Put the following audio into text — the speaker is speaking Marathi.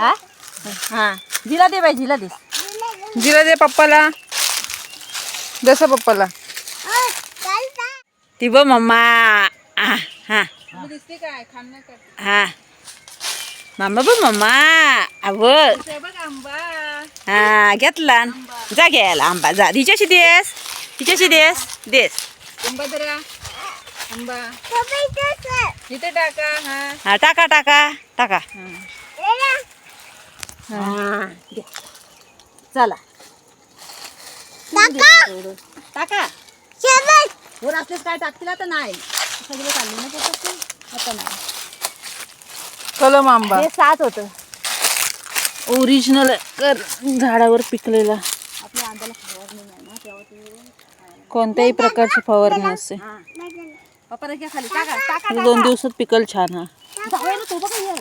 हा? जिला दे बाई जिला दे. जिरा दे पप्पाला. जसं पप्पाला. ती बघ मम्मा. आ, हा. दिसते काय खाणं हा. मम्मा बघ मम्मा. अव. बघ आंबा हा घेतला जा घ्यायला. आंबा जा. हिच्याशी देस. हिच्याशी देस. देस. आंबा आंबा. इथे टाका हा. हा टाका टाका. टाका. हा. चला. टाका वर असलेच काय टाकतील आता? नाही. सगळे चालले ना ते. आता नाही. कलम आंबा. हे सात होतं. ओरिजिनल कर. झाडावर पिकलेला. आपल्या आंब्याला फवारणी नाही ना तेव्हा ते कोणत्याही प्रकारची फवारणी नसते. पप्पा घ्या खाली. टाका टाका दोन दिवसात पिकल छान हा. जाऊया ना तो बघा हे.